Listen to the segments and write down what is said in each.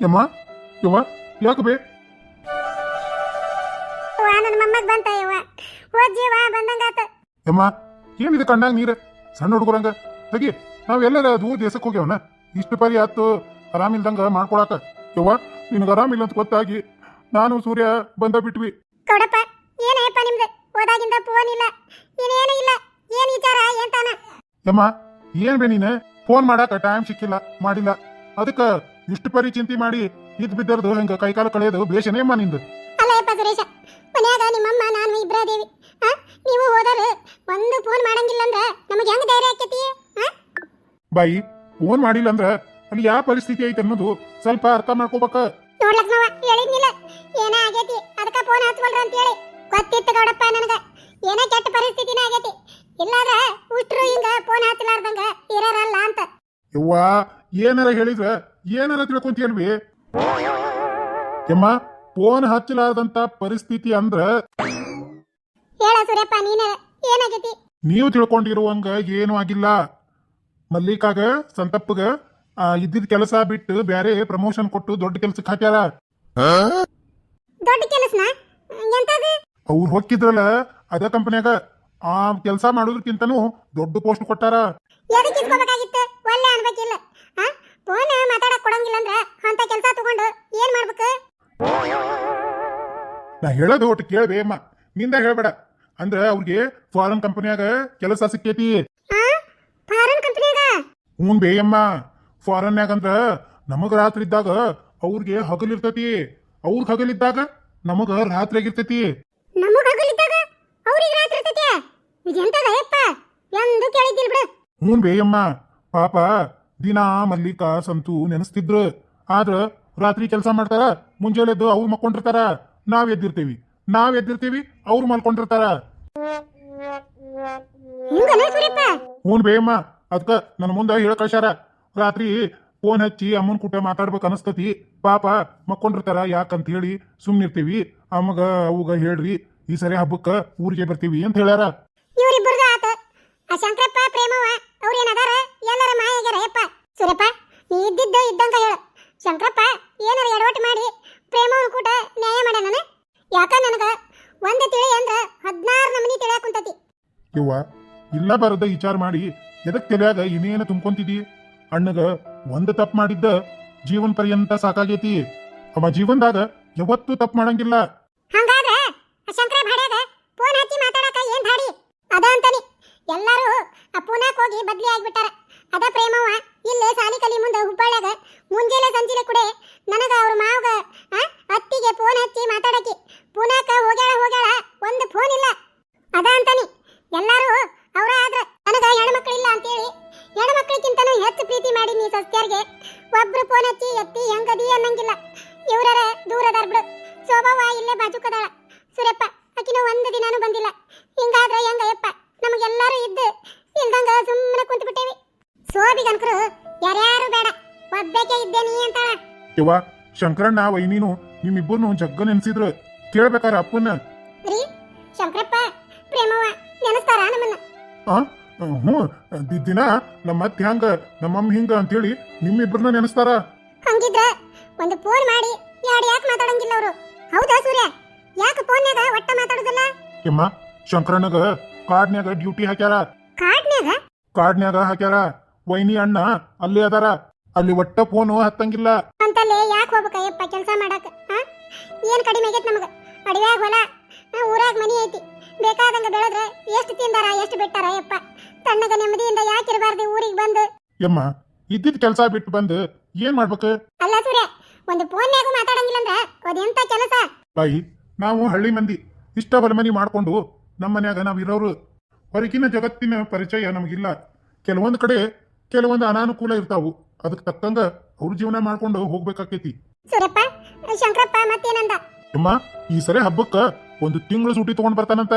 ಯಮ್ಮ ಯವ್ವ ಯಾಕೆ ಬೇ? ಅವ್ವ ನನ್ನ ಮೊಮ್ಮಗ್ ಬಂತ ಯವ್ವ. ಹೋದ್ ಜೀವ ಬಂದಂಗಾತ. ಯಮ್ಮ ಏನಿದೆ ಕಣ್ಣಾಗ ನೀರು? ಸಣ್ಣ ಹುಡುಗರಂಗ ನಾವು ನಾವೆಲ್ಲರ ದೂರ ದೇಶಕ್ಕೆ ಹೋಗ್ಯಾವನ? ಇಷ್ಟು ಪರಿ ಆತು ಆರಾಮಿಲ್ದಂಗ ಮಾಡ್ಕೊಳಕ. ಯವ್ವ ನಿನಗೆ ಆರಾಮಿಲ್ಲ ಅಂತ ಗೊತ್ತಾಗಿ ನಾನು ಸೂರ್ಯ ಬಂದ ಬಿಟ್ವಿ. ಕೌಡಪ್ಪ ಏನಯ್ಯಪ್ಪ ನಿಮ್ದು? ಹೋದಾಗಿಂದ ಫೋನ್ ಇಲ್ಲ. ಇನ್ನೇನು ಇಲ್ಲ. ಏನ್ ವಿಚಾರ ಏನ್ ತಾನ? ಯಮ್ಮ ಏನ್ ಬೇ ನೀನು? ಫೋನ್ ಮಾಡಾಕ ಟೈಮ್ ಸಿಕ್ಕಿಲ್ಲ ಮಾಡಿಲ್ಲ. ಅದಕ್ಕ ಇಷ್ಟು ಪರಿ ಚಿಂತೆ ಮಾಡಿ ಇದ್ ಬಿದ್ದರ್ದು ಹಂಗ ಕೈಕಾಲ ಕಳೆಯೋದು ಬೇಷನೇಮ್ಮ ನಿಂದು. ಅಲ್ಲಯ್ಯಪ್ಪ ಸುರೇಶ ಮನ್ಯಾಗ ನಿಮ್ಮಮ್ಮ ನಾನು ಇಬ್ರಾದೇವಿ ಆ ನೀವು ಹೋದರು ಒಂದು ಫೋನ್ ಮಾಡಂಗಿಲ್ಲ ಅಂದ್ರ ನಮಗೆ ಹೆಂಗ್ ಧೈರ್ಯ ಆಕೈತಿ? ಬಾಯಿ ಫೋನ್ ಮಾಡಿಲ್ಲ ಅಂದ್ರ ಅಲ್ಲಿ ಯಾವ ಪರಿಸ್ಥಿತಿ ಐತೆ ಅನ್ನೋದು ಸ್ವಲ್ಪ ಅರ್ಥ ಮಾಡ್ಕೋಬೇಕ. ನೋಡ್ಲಕ್ ನಾವ ಹೇಳಿದ್ನಿಲ್ಲ. ಏನ ಆಗೈತಿ? ಅದಕ್ಕ ಫೋನ್ ಹಚ್ಕೊಳ್ರ ಅಂತ ಹೇಳಿ ಗೊತ್ತಿತ್ತು ಗೌಡಪ್ಪ ನನಗ. ಏನ ಕೆಟ್ಟ ಪರಿಸ್ಥಿತಿನ ಆಗೈತಿ? ಇಲ್ಲಾದ್ರ ಉಷ್ಟ್ರು ಹಿಂಗ ಫೋನ್ ಹಚ್ಚಲಾರ್ದಂಗ ಇರಲ್ಲ ಅಂತ. ಯವ್ವ ಏನಾರ ಹೇಳಿದ್ರೆ ಏನಾರ ತಿಳ್ಕೊಂತೀಯಲ್ವಿ ಯಮ್ಮ ಫೋನ್ ಹಚ್ಚಲಾರದಂತ ಪರಿಸ್ಥಿತಿ ಅಂದ್ರ? ಹೇಳ ಸೂರ್ಯಪ್ಪ ನೀನ ಏನಾಗೈತಿ? ನೀವು ತಿಳ್ಕೊಂಡಿರುವಂಗ ಏನೂ ಆಗಿಲ್ಲ. ಮಲ್ಲಿಕಾಗ ಸಂತಪ್ಪಗ ಇದ್ದಿದ್ ಕೆಲಸ ಬಿಟ್ಟು ಬ್ಯಾರೆ ಪ್ರಮೋಷನ್ ಕೊಟ್ಟು ದೊಡ್ಡ ಕೆಲ್ಸಕ್ಕೆ ಹಾಕ್ಯಾರ? ದೊಡ್ಡ ಕೆಲಸನ? ಎಂತದು? ಅವ್ರು ಹೊಕ್ಕಿದ್ರಲ್ಲ ಅದ ಕಂಪನ್ಯಾಗ ಆ ಕೆಲಸ ಮಾಡೋದಕ್ಕಿಂತನೂ ದೊಡ್ಡ ಪೋಸ್ಟ್ ಕೊಟ್ಟಾರ. ಎದಕ್ಕೆ ಒಳ್ಳೆ ಅನ್ಬೇಕಿಲ್ಲ. ಫೋನ್ ಮಾತಾಡಕ್ ಕೊಡಂಗಿಲ್ಲ ಅಂದ್ರೆ ಅಂತ ಕೆಲಸ ತಗೊಂಡು ಏನ್ ಮಾಡ್ಬೇಕು? ನಾ ಹೇಳೋದು ಒಟ್ಟು ಕೇಳ್ಬೇ ಅಮ್ಮ. ನಿಂದ ಹೇಳ್ಬೇಡ. ಅಂದ್ರೆ ಅವ್ರಿಗೆ ಫಾರಿನ್ ಕಂಪನಿಯಾಗ ಕೆಲಸ ಸಿಕ್ಕೈತಿ. ಆ? ಫಾರಿನ್ ಕಂಪನಿಯಾಗ ಹ್ಞೂ ಬೇಯಮ್ಮ ಫಾರಿನ್ಯಾಗ ಅಂದ್ರ ನಮಗ ರಾತ್ರಿ ಇದ್ದಾಗ ಅವ್ರಿಗೆ ಹಗಲಿರ್ತೈತಿ ಅವ್ರಿಗೆ ಹಗಲಿದ್ದಾಗ ನಮಗ ರಾತ್ರಿ ಆಗಿರ್ತೈತಿ ನಮಗ್ ಹಗಲಿದ್ದಾಗ ಅವ್ರಿಗೆ ರಾತ್ರಿ ಇರ್ತೈತೆ. ಇದೆಂತದ ಯಪ್ಪ ಎಂದು ಕೇಳಿದ್ದಿಲ್ ಬಿಡು. ಹ್ಞೂ ಬೇಯಮ್ಮ ಪಾಪ ದಿನ ಮಲ್ಲಿಕ ಸಂತು ನೆನೆಸ್ತಿದ್ರು. ಆದ್ರ ರಾತ್ರಿ ಕೆಲಸ ಮಾಡ್ತಾರ ಮುಂಜಾನೆ ಎದ್ದು ಅವ್ರು ಮಕ್ಕೊಂಡಿರ್ತಾರ. ನಾವ್ ಎದ್ದಿರ್ತೀವಿ. ನಾವ್ ಎದ್ದಿರ್ತೀವಿ ಅವ್ರು ಮಲ್ಕೊಂಡಿರ್ತಾರ. ಹೂನ್ ಬೇಯಮ್ಮ ಅದಕ್ಕ ನನ್ನ ಮುಂದೆ ಹೇಳ ಕಳ್ಸ್ಯಾರ. ರಾತ್ರಿ ಫೋನ್ ಹಚ್ಚಿ ಅಮ್ಮನ ಕೂಟ ಮಾತಾಡ್ಬೇಕು ಅನಸ್ತತಿ. ಪಾಪ ಮಕ್ಕೊಂಡಿರ್ತಾರ ಯಾಕಂತ ಹೇಳಿ ಸುಮ್ನಿರ್ತೀವಿ. ಅಮ್ಮಗ ಅವುಗ ಹೇಳ್ರಿ ಈ ಸರಿ ಹಬ್ಬಕ್ಕ ಊರಿಗೆ ಬರ್ತೀವಿ ಅಂತ ಹೇಳ್ಯಾರ. ಪ್ರೇಮವ ಅವ್ರೇನದಾರ ಎಲ್ಲರ ಮಾಯಾಗ್ಯಾರ ಯಪ್ಪ ಸೂರ್ಯಪ್ಪ ನೀ ಇದ್ದಿದ್ದ ಇದ್ದಂಗ ಹೇಳು. ಶಂಕರಪ್ಪ ಏನಾರ ಎಡವಟ್ಟು ಮಾಡಿ ಪ್ರೇಮವನ ಕೂಟ ನ್ಯಾಯ ಮಾಡ್ಯಾನ ಯಾಕ ನನಗ? ಒಂದ ತಿಳಿ ಅಂದ್ರ ಹದ್ನಾರು ನಮನಿ ತಿಳಿಯಾಕ ಕುಂತತಿ. ಯವ್ವ ಇಲ್ಲ ಬರದ ವಿಚಾರ ಮಾಡಿ ಎದಕ್ ತಿಳಿಯಾಗ ಇನ್ನೇನು ತುಂಬ್ಕೊಂತಿದಿ? ಅಣ್ಣಗ ಒಂದ ತಪ್ಪು ಮಾಡಿದ್ದ ಜೀವನ ಪರ್ಯಂತ ಸಾಕಾಗೈತಿ. ಅವ ಜೀವನದಾಗ ಯಾವತ್ತೂ ತಪ್ಪು ಮಾಡಂಗಿಲ್ಲ. ಹಂಗಾದ್ರೆ ಆ ಶಂಕರ ಭಾಡ್ಯಾಗ ಫೋನ್ ಹಚ್ಚಿ ಮಾತಾಡಕ ಏನ್ ಧಾಡಿ? ಅದ ಅಂತಾನಿ. ಎಲ್ಲರೂ ಪೂನಾಕ್ ಹೋಗಿ ಬದ್ಲಿ ಆಗ್ಬಿಟ್ಟಾರ. ಅದ ಪ್ರೇಮವ ಇಲ್ಲೇ ಸಾಲಿಕಲಿ ಮುಂದೆ ಹುಬ್ಬಳ್ಳ್ಯಾಗ, ಮುಂಜಾನೆ ಸಂಜಿಲೆ ಕುಡೆ ನನಗ ಅವ್ರ ಮಾವಗ ಅತ್ತಿಗೆ ಫೋನ್ ಹಚ್ಚಿ ಮಾತಾಡಕಿ, ಪೂನಾಕ ಹೋಗ್ಯಾಳ ಹೋಗ್ಯಾಳ, ಒಂದು ಫೋನ್ ಇಲ್ಲ. ಅದ ಅಂತಾನಿ. ಎಲ್ಲರೂ ಅವ್ರ ಆದ್ರ, ನನಗ ಹೆಣ್ಮಕ್ಳಿಲ್ಲ ಅಂತೇಳಿ, ಹೆಣ್ಮಕ್ಳಿಗಿಂತನೂ ಹೆಚ್ಚು ಪ್ರೀತಿ ಮಾಡಿ ನೀ ಸಸ್ತ್ಯಾರ್ಗೆ ಒಬ್ರು ಫೋನ್ ಹಚ್ಚಿ ಎತ್ತಿ ಹೆಂಗದಿ ಅನ್ನಂಗಿಲ್ಲ. ಇವ್ರರ ದೂರದಾರ್ ಬಿಡು ಇಲ್ಲೇ ಬಾಜುಕದಾಳ ಸುರಪ್ಪ, ಆಕಿನ ಒಂದು ದಿನಾನು ಬಂದಿಲ್ಲ. ಹಿಂಗಾದ್ರೆ ಹೆಂಗಯ್ಯಪ್ಪ ನಮಗೆಲ್ಲರೂ ಇದ್ದು ಇಲ್ದಂಗ ಸುಮ್ಮನೆ ಕುಂತು ಬಿಟ್ಟೇವಿ ಸೋಬಿಗನ್ಕರು ಯಾರ್ಯಾರು ಬೇಡ ಒಬ್ಬೇಕೆ ಇದ್ದೆ ನೀ ಅಂತಾಳ. ಯವ್ವ ಶಂಕರಣ್ಣ ವೈನೀನು ನಿಮ್ಮಿಬ್ಬರನ್ನು ಜಗ್ಗ ನೆನ್ಸಿದ್ರು. ಕೇಳ್ಬೇಕಾರ ಅಪ್ಪನ್ನ. ರೀ ಶಂಕರಪ್ಪ ಪ್ರೇಮವ್ವ ನೆನಸ್ತಾರ ನಮ್ಮನ್ನ? ಆ ಹ್ಞೂ ದಿ- ದಿನ ನಮ್ಮ ಅತ್ತೆ ಹಂಗ ನಮ್ಮಮ್ಮ ಹಿಂಗ ಅಂತೇಳಿ ನಿಮ್ಮಿಬ್ಬರನ್ನ ನೆನೆಸ್ತಾರ? ಹಂಗಿದ್ರ ಒಂದು ಫೋನ್ ಮಾಡಿ ಯಾಡ ಯಾಕೆ ಮಾತಾಡಂಗಿಲ್ಲ ಅವರು? ಹೌದಾ ಸೂರ್ಯ? ಯಾಕೆ ಫೋನ್ಯಾಗ ಒಟ್ಟ ಮಾತಾಡೋದಿಲ್ಲ? ಯಮ್ಮ ಶಂಕರಣ್ಣಗ ಕಾಡ್ನ್ಯಾಗ ಡ್ಯೂಟಿ ಹಾಕ್ಯಾರ. ಕಾರ್ಡ್ನ್ಯಾಗ ಕಾಡ್ನ್ಯಾಗ ಹಾಕ್ಯಾರ. ವೈನಿ ಅಣ್ಣ ಅಲ್ಲಿ ಅದಾರ. ಅಲ್ಲಿ ಒಟ್ಟ ಫೋನ್ ಹತ್ತಂಗಿಲ್ಲ. ಅಂತಲ್ಲೇ ಯಾಕೆ ಹೋಗ್ಬೇಕಯ್ಯಪ್ಪ ಕೆಲಸ ಮಾಡಾಕ? ಆ? ಏನ್ ಕಡಿಮೆ ಆಗೈತೆ ನಮಗ? ಅಡವ್ಯಾಗ ಹೊಲ ಊರಾಗ ಮನಿ ಐತಿ. ಬೇಕಾದಂಗ ಬೆಳೆದ್ರೆ ಎಷ್ಟು ತಿಂದಾರ ಎಷ್ಟು ಬಿಟ್ಟಾರ ಯಪ್ಪ? ತಣ್ಣಗ ನೆಮ್ಮದಿಯಿಂದ ಯಾಕೆ ಇರಬಾರ್ದು ಊರಿಗೆ ಬಂದು? ಯಮ್ಮ ಇದ್ದಿದ್ ಕೆಲಸ ಬಿಟ್ಟು ಬಂದು ಏನ್ ಮಾಡ್ಬೇಕು? ಅಲ್ಲ ಸೂರ್ಯ ಒಂದು ಫೋನ್ಯಾಗೂ ಮಾತಾಡಂಗಿಲ್ಲ ಅಂದ್ರ ಅದೆಂತ ಕೆಲಸ? ಬಾಯಿ ನಾವು ಹಳ್ಳಿ ಮಂದಿ ಇಷ್ಟ ಬಲಮನಿ ಮಾಡ್ಕೊಂಡು ನಮ್ಮ ಮನ್ಯಾಗ ನಾವು ಇರೋರು ಹೊರಗಿನ ಜಗತ್ತಿನ ಪರಿಚಯ ನಮಗಿಲ್ಲ. ಕೆಲವೊಂದು ಕಡೆ ಕೆಲವೊಂದು ಅನಾನುಕೂಲ ಇರ್ತಾವು. ಅದಕ್ಕೆ ತಕ್ಕಂಗ ಅವ್ರ ಜೀವನ ಮಾಡ್ಕೊಂಡು ಹೋಗ್ಬೇಕಾಕೈತಿ. ಶಂಕರಪ್ಪ ಮತ್ತೇನಂದ? ಅಮ್ಮ ಈ ಸರಿ ಹಬ್ಬಕ್ಕ ಒಂದು ತಿಂಗಳು ಸೂಟಿ ತಗೊಂಡ್ ಬರ್ತಾನಂತ.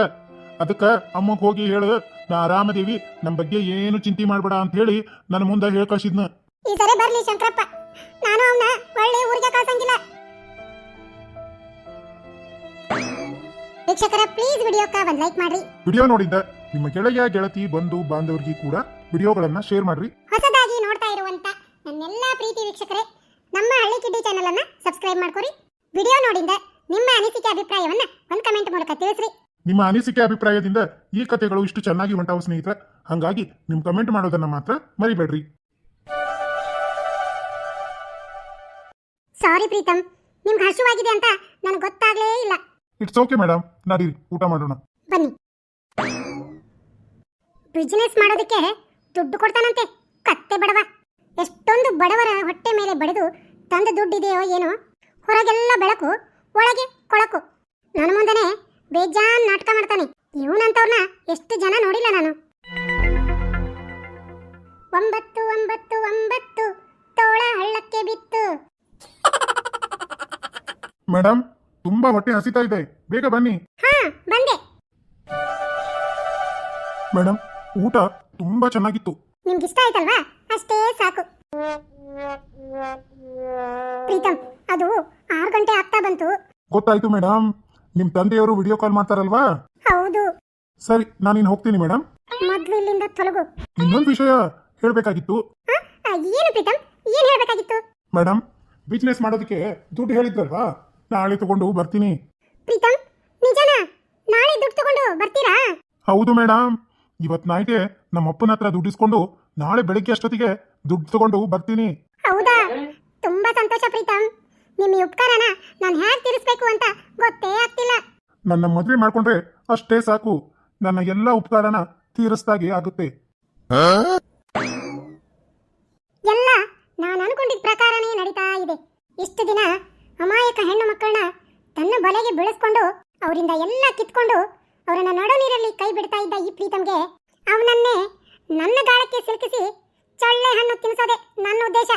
ಅದಕ್ಕ ಅಮ್ಮಗ್ ಹೋಗಿ ಹೇಳು ನಾ ಆರಾಮದೇವಿ ನಮ್ ಬಗ್ಗೆ ಏನು ಚಿಂತೆ ಮಾಡ್ಬೇಡ ಅಂತ ಹೇಳಿ ನನ್ನ ಮುಂದೆ ಹೇಳ್ ಕಳ್ಸಿದ್ನ ಈ ಸರಿ ಬರ್ಲಿ ಶಂಕರಪ್ಪ. ನಾನು ಅವನ ಒಳ್ಳೆ ಊರಿಗೆ ಕಳ್ಸಂಗಿಲ್ಲ. ವೀಕ್ಷಕರ ಪ್ಲೀಸ್ ವಿಡಿಯೋಕ್ಕ ಒಂದು ಲೈಕ್ ಮಾಡ್ರಿ. ವಿಡಿಯೋ ನೋಡಿದ್ದ ನಿಮ್ಮ ಗೆಳೆಯ ಗೆಳತಿ ಬಂಧು ಬಾಂಧವರಿಗೆ ಕೂಡ ವಿಡಿಯೋಗಳನ್ನ ಶೇರ್ ಮಾಡ್ರಿ. ಹೊಸದಾಗಿ ನೋಡ್ತಾ ಇರುವಂತ ನನ್ನೆಲ್ಲಾ ಪ್ರೀತಿ ವೀಕ್ಷಕರೇ ನಮ್ಮ ಹಳ್ಳಿ ಕಿಡ್ಡಿ ಚಾನೆಲ್ ಅನ್ನ ಸಬ್ಸ್ಕ್ರೈಬ್ ಮಾಡ್ಕೊರಿ. ವಿಡಿಯೋ ನೋಡಿಂದ ನಿಮ್ಮ ಅನಿಸಿಕೆ ಅಭಿಪ್ರಾಯವನ್ನ ಒಂದು ಕಮೆಂಟ್ ಮೂಲಕ ತಿಳಿಸ್ರಿ. ನಿಮ್ಮ ಅನಿಸಿಕೆ ಅಭಿಪ್ರಾಯದಿಂದ ಈ ಕಥೆಗಳು ಇಷ್ಟು ಚೆನ್ನಾಗಿ ಹೊಂಟಾವು ಸ್ನೇಹಿತರೆ ಹಾಗಾಗಿ ನಿಮ್ಮ ಕಮೆಂಟ್ ಮಾಡೋದನ್ನ ಮಾತ್ರ ಮರಿಬೇಡ್ರಿ. ಸಾರಿ ಪ್ರೀತಮ್ ನಿಮ್ಗೆ ಹಸುವಾಗಿದೆ ಅಂತ ನನಗೆ ಗೊತ್ತಾಗ್ಲೇ ಇಲ್ಲ. ಇಟ್ಸ್ ಓಕೆ ಮೇಡಮ್ ನಡೀರಿ. ಊಟ ಮಾಡೋಣ. ಬನ್ನಿ. ಬಿಸಿನೆಸ್ ಮಾಡೋದಕ್ಕೆ ದುಡ್ಡು ಕೊಡ್ತಾನಂತೆ. ಕತ್ತೆ ಬಡವ. ಎಷ್ಟೊಂದು ಬಡವರ ಹೊಟ್ಟೆ ಮೇಲೆ ಬಡಿದು ತಂದ ದುಡ್ಡಿದೆಯೋ ಏನೋ ಹೊರಗೆಲ್ಲ ಬೆಳಕು ಒಳಗೆ ಕೊಳಕು. ನನ್ನ ಮುಂದೆನೆ ಬೇಜಾನ್ ನಾಟಕ ಮಾಡ್ತಾನೆ. ಇವನಂತವ್ರನ್ನ ಎಷ್ಟು ಜನ ನೋಡಿಲ್ಲ ನಾನು. ಒಂಬತ್ತು ಒಂಬತ್ತು ಒಂಬತ್ತು. ತೋಳ ಹಳ್ಳಕ್ಕೆ ಬಿತ್ತು. ಮೇಡಮ್ ತುಂಬಾ ಹೊಟ್ಟೆ ಹಸಿತಾ ಇದೆ. ಬೇಗ ಬನ್ನಿ. ಹಾ ಬಂದೆ. ಮೇಡಮ್ ಊಟ ತುಂಬಾ ಚೆನ್ನಾಗಿತ್ತು. ನಿಮ್ಗೆ ಇಷ್ಟ ಆಯ್ತಲ್ವಾ? ಅಷ್ಟೇ ಸಾಕು. ಪ್ರೀತಮ್ ಅದು ಆರು ಗಂಟೆ ಆಗ್ತಾ ಬಂತು. ಗೊತ್ತಾಯ್ತು ಮೇಡಮ್ ನಿಮ್ ತಂದೆಯವರು ವಿಡಿಯೋ ಕಾಲ್ ಮಾಡ್ತಾರಲ್ವಾ? ಹೌದು. ಸರಿ ನಾನು ಇನ್ನು ಹೋಗ್ತೀನಿ ಮೇಡಮ್ ಮೊದ್ಲು ಇಲ್ಲಿಂದ ತೊಲಗು. ಇನ್ನೊಂದು ವಿಷಯ ಹೇಳಬೇಕಾಗಿತ್ತು? ಆ, ಏನು ಪ್ರೀತಮ್? ಏನ್ ಹೇಳಬೇಕಾಗಿತ್ತು? ಮೇಡಮ್ ಬಿಸ್ನೆಸ್ ಮಾಡೋದಕ್ಕೆ ದುಡ್ಡು ಹೇಳಿದ್ರಲ್ವಾ? ನಾಳೆ ತಗೊಂಡು ಬರ್ತೀನಿ. ಪ್ರೀತಮ್ ನಿಜನಾ? ನಾಳೆ ದುಡ್ಡು ತಗೊಂಡು ಬರ್ತೀರಾ? ಹೌದು ಮೇಡಮ್ ಇವತ್ ನೈಟೇ ನಮ್ಮ ಅಪ್ಪನ ಹತ್ರ ದುಡ್ಡಿಸ್ಕೊಂಡು ನಾಳೆ ಬೆಳಿಗ್ಗೆ ಅಷ್ಟೊತ್ತಿಗೆ ದುಡ್ಡು ತಗೊಂಡು ಬರ್ತೀನಿ. ಹೌದಾ? ತುಂಬಾ ಸಂತೋಷ ಪ್ರೀತಮ್ ನಿಮ್ಮ ಈ ಉಪಕಾರನ ನಾನು ಹೇಗೆ ತೀರಿಸ್ಬೇಕು ಅಂತ ಗೊತ್ತೇ ಆಗ್ತಿಲ್ಲ. ನನ್ನ ಮದುವೆ ಮಾಡ್ಕೊಂಡ್ರೆ ಅಷ್ಟೇ ಸಾಕು. ನನ್ನ ಎಲ್ಲ ಉಪಕಾರನ ತೀರಿಸ್ದಾಗೆ ಆಗುತ್ತೆ. ಎಲ್ಲ ನಾನು ಅನ್ಕೊಂಡಿದ್ದ ಪ್ರಕಾರನೇ ನಡೀತಾ ಇದೆ. ಇಷ್ಟು ದಿನ ಅವರಿಂದ ಎಲ್ಲ ಕಿತ್ಕೊಂಡು ಅವರನ್ನ ನಡು ನೀರಲ್ಲಿ ಕೈ ಬಿಡ್ತಾ ಇದ್ದ ಈ ಪ್ರೀತಮ್ಗೆ ಅವನನ್ನೇ ನನ್ನ ಗಾಳಕ್ಕೆ ಸಿಲುಕಿಸಿ ಚಳ್ಳೆ ಹಣ್ಣು ತಿನ್ಸೋದೆ ನನ್ನ ಉದ್ದೇಶ.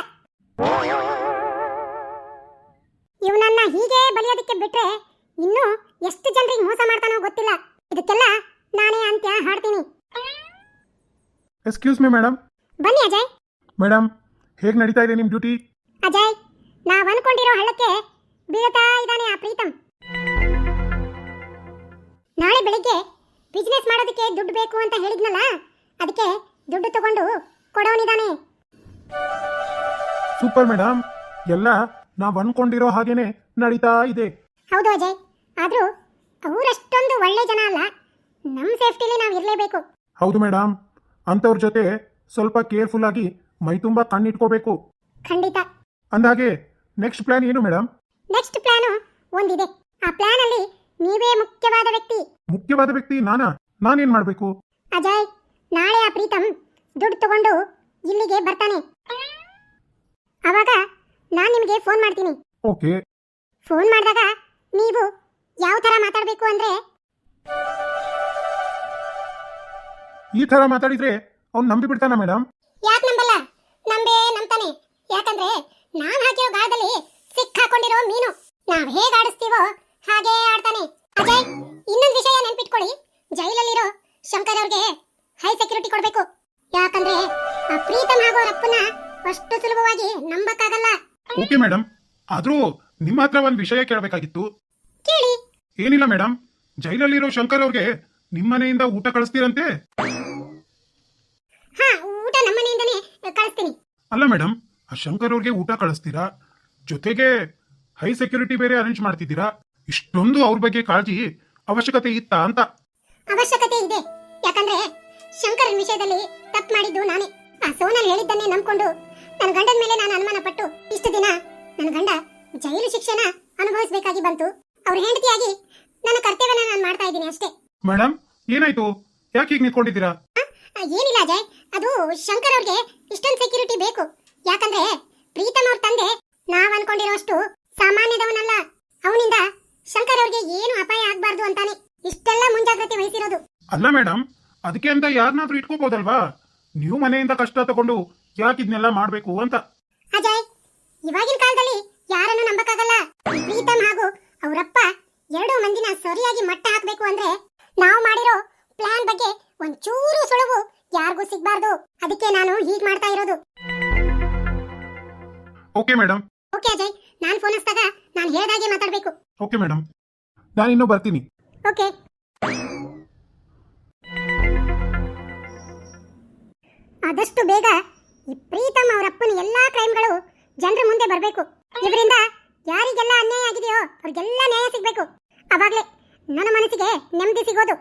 ಇವನನ್ನ ಹೀಗೆ ಬಲಿಯೋದಕ್ಕೆ ಬಿಟ್ರೆ ಇನ್ನೂ ಎಷ್ಟು ಜನರಿಗೆ ಮೋಸ ಮಾಡ್ತಾನೋ ಗೊತ್ತಿಲ್ಲ. ಇದಕ್ಕೆಲ್ಲ ನಾನೇ ಅಂತ್ಯ ಹಾಡ್ತೀನಿ. ಎಕ್ಸ್ಕ್ಯೂಸ್ ಮೀ ಮೇಡಮ್ ಬನ್ನಿ ಅಜಯ್. ಮೇಡಮ್ ಹೇಗೆ ನಡೀತಾ ಇದೆ ನಿಮ್ಮ ಡ್ಯೂಟಿ? ಅಜಯ್ ನಾವು ಅನ್ಕೊಂಡಿರೋ ಹಳ್ಳಕ್ಕೆ ಬೀಳ್ತಾ ಇದ್ದಾನೆ ಆ ಪ್ರೀತಮ್. ಬೆಳಿಗ್ಗೆ ಬಿಸ್ನೆಸ್ ಮಾಡೋದಕ್ಕೆ ದುಡ್ಡು ಬೇಕು ಅಂತ ಹೇಳಿದ್ನಲ್ಲ ಅದಕ್ಕೆ ದುಡ್ಡು ತಗೊಂಡು ಕೊಡೋನಿದಾನೆ ಸೂಪರ್ ಮೇಡಮ್ ಎಲ್ಲ ನಾವು ಅನ್ಕೊಂಡಿರೋ ಹಾಗೇನೆ ನಡೀತಾ ಇದೆ. ಹೌದು ಅಜಯ್ ಆದ್ರೂ ಅವರಷ್ಟೊಂದು ಒಳ್ಳೆ ಜನ ಅಲ್ಲ ನಮ್ಮ ಸೇಫ್ಟಿಲಿ ನಾವು ಇರಲೇಬೇಕು. ಹೌದು ಮೇಡಮ್ ಅಂಥವ್ರ ಜೊತೆ ಸ್ವಲ್ಪ ಕೇರ್ಫುಲ್ ಆಗಿ ಮೈ ತುಂಬಾ ಕಣ್ಣಿಟ್ಕೋಬೇಕು. ಖಂಡಿತ. ಅಂದಾಗೆ ನೆಕ್ಸ್ಟ್ ಪ್ಲಾನ್ ಏನು ಮೇಡಮ್ ನೆಕ್ಸ್ಟ್ ಪ್ಲಾನ್ ಒಂದಿದೆ. ಆ ಪ್ಲಾನ್ ಅಲ್ಲಿ ನೀವೇ ಮುಖ್ಯವಾದ ವ್ಯಕ್ತಿ. ಮುಖ್ಯವಾದ ವ್ಯಕ್ತಿ ನಾನಾ? ನಾನೇನ್ ಮಾಡಬೇಕು? ಅಜಯ್ ನಾಳೆ ಆ ಪ್ರೀತಮ್ ದುಡ್ಡು ತಗೊಂಡು ಇಲ್ಲಿಗೆ ಬರ್ತಾನೆ. ಅವಾಗ ನಾನು ನಿಮಗೆ ಫೋನ್ ಮಾಡ್ತೀನಿ. ಓಕೆ. ಫೋನ್ ಮಾಡಿದಾಗ ನೀವು ಯಾವ ತರ ಮಾತಾಡಬೇಕು ಅಂದ್ರೆ? ಈ ತರ ಮಾತಾಡಿದ್ರೆ ಅವ್ನು ನಂಬಿ ಬಿಡ್ತಾನ ಮೇಡಮ್ ಯಾಕೆ ನಂಬಲ್ಲ? ನಂಬೇ ನಂಬ್ತಾನೆ. ಯಾಕಂದ್ರೆ ನಾನ್ ಹಾಕಿರೋ ಗಾಳದಲ್ಲಿ ಸಿಕ್ಕಾಕೊಂಡಿರೋ ಮೀನು. ನಾವ್ ಹೇಗ್ ಆಡಿಸ್ತೀವೋ ಹಾಗೇ ಆಡ್ತಾನೆ. ಅಜಯ್ ಇನ್ನೊಂದು ವಿಷಯ ನೆನ್ಪಿಟ್ಕೊಳ್ಳಿ. ಜೈಲಲ್ಲಿರೋ ಶಂಕರ್ ಅವ್ರಿಗೆ ಹೈ ಸೆಕ್ಯೂರಿಟಿ ಕೊಡ್ಬೇಕು. ಯಾಕಂದ್ರೆ ಆ ಪ್ರೀತಮ್ ಹಾಗೂ ಅವ್ರ ಅಪ್ಪನ ಅಷ್ಟು ಸುಲಭವಾಗಿ ನಂಬಕ್ಕಾಗಲ್ಲ. ಓಕೆ ಮೇಡಮ್ ಆದ್ರೂ ನಿಮ್ಮ ಹತ್ರ ಒಂದು ವಿಷಯ ಕೇಳಬೇಕಾಗಿತ್ತು. ಕೇಳಿ. ಏನಿಲ್ಲ ಮೇಡಮ್ ಜೈಲಲ್ಲಿರೋ ಶಂಕರ್ ಅವ್ರಿಗೆ ನಿಮ್ಮನೆಯಿಂದ ಊಟ ಕಳಿಸ್ತೀರಂತೆ? ಹಾ ಊಟ ನಮ್ಮನೆಯಿಂದನೇ ಕಳಿಸ್ತೀನಿ. ಅಲ್ಲ ಮೇಡಮ್ ಆ ಶಂಕರ್ ಅವ್ರಿಗೆ ಊಟ ಕಳಿಸ್ತೀರಾ? ಜೊತೆಗೆ ಹೈ ಸೆಕ್ಯೂರಿಟಿ ಬೇರೆ ಅರೇಂಜ್ ಮಾಡ್ತಿದ್ದೀರಾ? ಇಷ್ಟೊಂದು ಅವ್ರ ಬಗ್ಗೆ ಕಾಳಜಿ ಅವಶ್ಯಕತೆ ಇತ್ತಾ ಅಂತ. ಅವಶ್ಯಕತೆ ಇದೆ. ಯಾಕಂದ್ರೆ ಶಂಕರನ್ ವಿಷಯದಲ್ಲಿ ತಪ್ಪು ಮಾಡಿದ್ದು ನಾನೇ. ಆ ಸೋನಲ್ ಹೇಳಿದ್ದನ್ನೇ ನಂಬ್ಕೊಂಡು ನನ್ನ ಗಂಡನ ಮೇಲೆ ನಾನು ಅನುಮಾನ ಪಟ್ಟು ಇಷ್ಟು ದಿನ ನನ್ನ ಗಂಡ ಜೈಲು ಶಿಕ್ಷಣ ಅನುಭವಿಸಬೇಕಾಗಿ ಬಂತು. ಅವ್ರ ಹೆಂಡತಿಯಾಗಿ ನನ್ನ ಕರ್ತವ್ಯನ ನಾನು ಮಾಡ್ತಾ ಇದ್ದೀನಿ ಅಷ್ಟೇ. ಮೇಡಮ್ ಏನಾಯ್ತು? ಯಾಕೆ ಹೀಗೆ ನಿಂತ್ಕೊಂಡಿದ್ದೀರಾ? ಏನಿಲ್ಲ ಅಜಯ್. ಅದು ಶಂಕರ್ ಅವ್ರಿಗೆ ಇಷ್ಟೊಂದು ಸೆಕ್ಯೂರಿಟಿ ಬೇಕು. ಯಾಕಂದ್ರೆ ಪ್ರೀತಮ್ ಅವ್ರ ತಂದೆ ನಾವ್ ಅನ್ಕೊಂಡಿರೋಷ್ಟು ಸಾಮಾನ್ಯ ಏನು ಅಪಾಯ ಆಗ್ಬಾರ್ದು ಅಂತಾನೆ. ಇಷ್ಟೆಲ್ಲ ಮುಂಜಾಗ್ರತೆ ವಹಿಸಿರೋದು. ಅಲ್ಲ ಮೇಡಮ್ ಅದಕ್ಕೆ ಅಂತ ಯಾರನ್ನಾದ್ರೂ ಇಟ್ಕೋಬಹುದಲ್ವಾ ನೀವು ಮನೆಯಿಂದ ಕಷ್ಟ ತಗೊಂಡು ಯಾಕೆ ಇದನ್ನೆಲ್ಲ ಮಾಡ್ಬೇಕು ಅಂತ. ಅಜಯ್ ಇವಾಗಿನ ಕಾಲದಲ್ಲಿ ಯಾರನ್ನು ನಂಬಕ್ಕಾಗಲ್ಲ. ಪ್ರೀತಮ್ ಹಾಗೂ ಅವರಪ್ಪ ಎರಡು ಮಂದಿನ ಸರಿಯಾಗಿ ಮಟ್ಟ ಹಾಕ್ಬೇಕು ಅಂದ್ರೆ ನಾವು ಮಾಡಿರೋ ಪ್ಲಾನ್ ಬಗ್ಗೆ ಒಂಚೂರು ಸುಳುವು ಯಾರಿಗೂ ಸಿಗ್ಬಾರ್ದು. ಅದಕ್ಕೆ ನಾನು ಹೀಗ್ ಮಾಡ್ತಾ ಇರೋದು. ಓಕೆ ಮೇಡಮ್ ಓಕೆ ಅಜಯ್ ನಾನು ಫೋನ್ ಹಚ್ಚಿದಾಗ ನಾನು ಹೇಳ್ದಾಗೆ ಮಾತಾಡ್ಬೇಕು. ಓಕೆ ಮೇಡಮ್ ನಾನಿನ್ನೂ ಬರ್ತೀನಿ. ಓಕೆ. ಆದಷ್ಟು ಬೇಗ ಈ ಪ್ರೀತಮ್ ಅವರಪ್ಪನ ಎಲ್ಲಾ ಕ್ರೈಮ್ಗಳು ಜನರ ಮುಂದೆ ಬರಬೇಕು. ಇದರಿಂದ ಯಾರಿಗೆಲ್ಲ ಅನ್ಯಾಯ ಆಗಿದೆಯೋ ಅವ್ರಿಗೆಲ್ಲ ನ್ಯಾಯ ಸಿಗಬೇಕು. ಆವಾಗಲೇ ನನ್ನ ಮನಸ್ಸಿಗೆ ನೆಮ್ಮದಿ ಸಿಗೋದು.